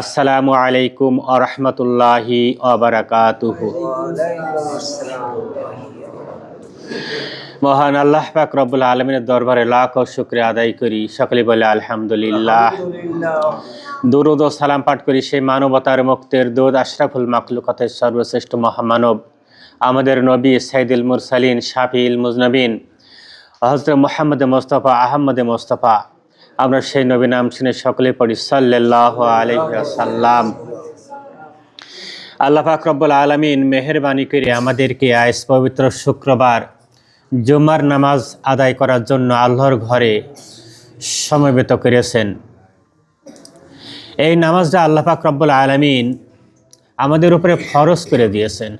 আসসালামু আলাইকুম আরহামতুল্লাহি আবরাকাতুহু মহান আল্লাহ পাক রব্বুল আলমিনের দরবারে লাখ শুক্রিয়া আদায় করি। সকলে বলে আলহামদুলিল্লাহ। দুরুদ ও সালাম পাঠ করি সেই মানবতার মুক্তের দুধ আশরাফুল মাকলুকাতের সর্বশ্রেষ্ঠ মহামানব। আমাদের নবী সাইদুল মুরসালিন শাফিল মুজনবিন হজরত মোহাম্মদ মোস্তফা, আহমদ মোস্তফা আমরা সেই নবী নাম শুনে সকলে পড়ি সাল্লাহ আলহাম আল্লাহ পাক রব্বুল আলমিন মেহরবানি করে আমাদেরকে আজ পবিত্র শুক্রবার জুমার নামাজ আদায় করার জন্য আল্লাহর ঘরে সমবেত করেছেন। এই নামাজটা আল্লাহ পাক রব্বুল আলমিন আমাদের উপরে ফরজ করে দিয়েছেন।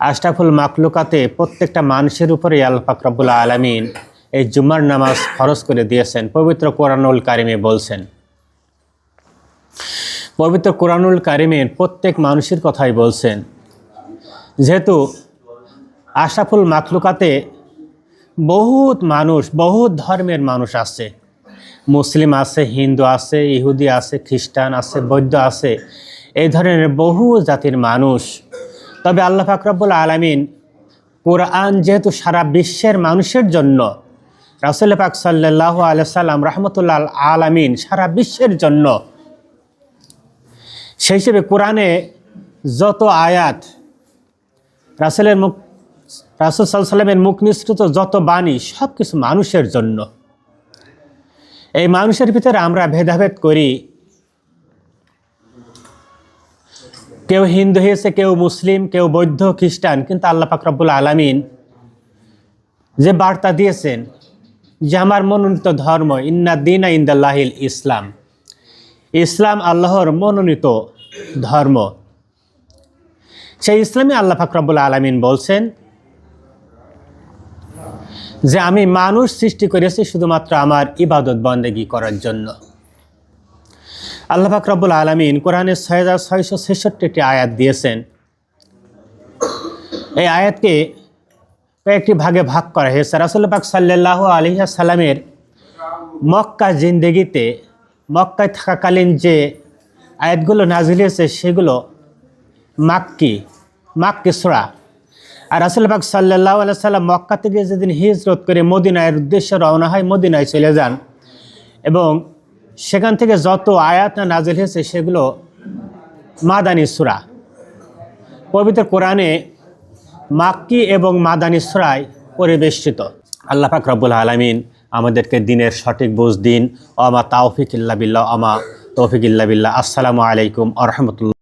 আশটাফুল মাকলুকাতে প্রত্যেকটা মানুষের উপরে আল্লাহ পাক রব্বুল আলমিন এই জুমার নামাজ খরচ করে দিয়েছেন। পবিত্র কোরআনুল কারিমে বলছেন। পবিত্র কোরআনুল কারিমের প্রত্যেক মানুষের কথাই বলছেন। যেহেতু আশাফুল মাকলুকাতে বহুত মানুষ, বহুত ধর্মের মানুষ আছে। মুসলিম আছে, হিন্দু আছে, ইহুদি আছে, খ্রিস্টান আছে, বৌদ্ধ আছে। এই ধরনের বহু জাতির মানুষ। তবে আল্লাহ ফাকরাবুল আলমিন কোরআন যেহেতু সারা বিশ্বের মানুষের জন্য রাসুল পাক সাল্লাহ আলসালাম রহমতুল্লাহ আলমিন সারা বিশ্বের জন্য সেই হিসেবে কোরআনে যত আয়াত, রাসেলের মুখ, রাসুল সাল্লামের মুখ নিঃসৃত যত বাণী সব কিছু মানুষের জন্য। এই মানুষের ভিতরে আমরা ভেদাভেদ করি। কেউ হিন্দু হয়েছে, কেউ মুসলিম, কেউ বৌদ্ধ, খ্রিস্টান, কিন্তু আল্লাহ ফাকরাবুল আলমিন যে বার্তা দিয়েছেন যে আমার মনোনীত ধর্ম, ইন্না দিনা ইন্দাল্লাহিল ইসলাম। ইসলাম আল্লাহর মনোনীত ধর্ম। সেই ইসলামে আল্লাহ ফাকরাবুল আলমিন বলছেন যে, আমি মানুষ সৃষ্টি করেছি শুধুমাত্র আমার ইবাদত বন্দেগি করার জন্য। আল্লাহ ফাকরাবুল আলমিন কোরআনের ছয় হাজার ছয়শো ছেষট্টিটি আয়াত দিয়েছেন। এই আয়াতকে কয়েকটি ভাগে ভাগ করা হয়েছে। রাসুল পাক সাল্লাহ আলিহা সাল্লামের মক্কা জিন্দেগিতে, মক্কায় থাকাকালীন যে আয়াতগুলো নাজিল হয়েছে, সেগুলো মাক্কি মাক্কি সোড়া আর রাসুল পাক সাল্লাহ আল্লাহ সাল্লাম মক্কা থেকে যেদিন হিজরত করে মদিনায়ের উদ্দেশ্যে রওনা হয়, মদিনায় চলে যান। এবং সেখান থেকে যত আয়াত না নাজিল হয়েছে, সেগুলো মাদানী সুরা। পবিত্র কোরআনে মাক্কি এবং মাদানী সুরায় পরিবেষ্টিত। আল্লাহ পাক রব্বুল আলমিন আমাদেরকে দিনের সঠিক বুঝ দিন। আমা তাওফিক ইল্লা বিল্লা অমা তৌফিক ইল্লা বিল্লা আসসালামু আলাইকুম আ রহমতুল্লাহ।